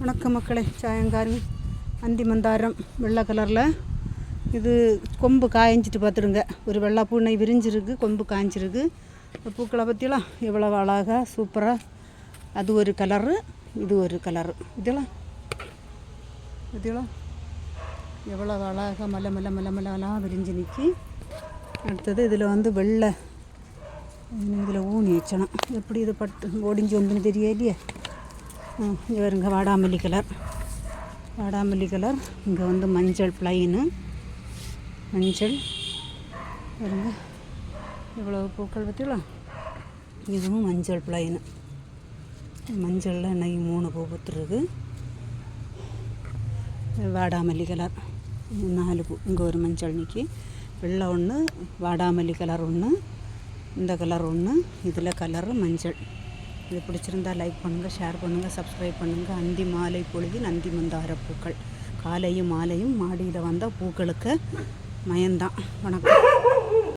வணக்கம் மக்களே. சாயங்காரி அந்தி மந்தாரம் வெள்ளை கலரில். இது கொம்பு காய்ஞ்சிட்டு பார்த்துடுங்க ஒரு வெள்ளை பூனை விரிஞ்சிருக்கு கொம்பு காய்ஞ்சிருக்கு இந்த பூக்களை பற்றியெல்லாம் எவ்வளோ அழகாக சூப்பராக அது ஒரு கலரு இது ஒரு கலரு. இதெல்லாம் இதெல்லாம் எவ்வளோ அழகாக மலை மலை மலை மலைலாம் விரிஞ்சு நிற்கி அடுத்தது இதில் வந்து வெள்ளை இதில் ஊனி வச்சணும். எப்படி இது பட்டு ஒடிஞ்சு வந்துன்னு தெரியலையே இவருங்க வாடாமல்லி கலர். வாடாமல்லி கலர். இங்கே வந்து மஞ்சள் பிளைனு மஞ்சள். வருங்க இவ்வளோ பூக்கள் பற்றிலாம் இதுவும் மஞ்சள் பிளைனு மஞ்சளில் இன்னைக்கு மூணு பூ பூத்துருக்கு. வாடாமல்லி கலர். நாலு பூ. இங்கே ஒரு மஞ்சள் நிற்கி வெள்ளை ஒன்று வாடாமல்லி கலர் ஒன்று இந்த கலர் ஒன்று இதில் கலரு மஞ்சள். இது பிடிச்சிருந்தா லைக் பண்ணுங்கள் ஷேர் பண்ணுங்கள் சப்ஸ்கிரைப் பண்ணுங்கள் அந்தி மாலை பொழுதில் அந்தி மந்தார பூக்கள். காலையும் மாலையும் மாடியில் வந்தால் பூக்களுக்கு மயந்தான் வணக்கம்.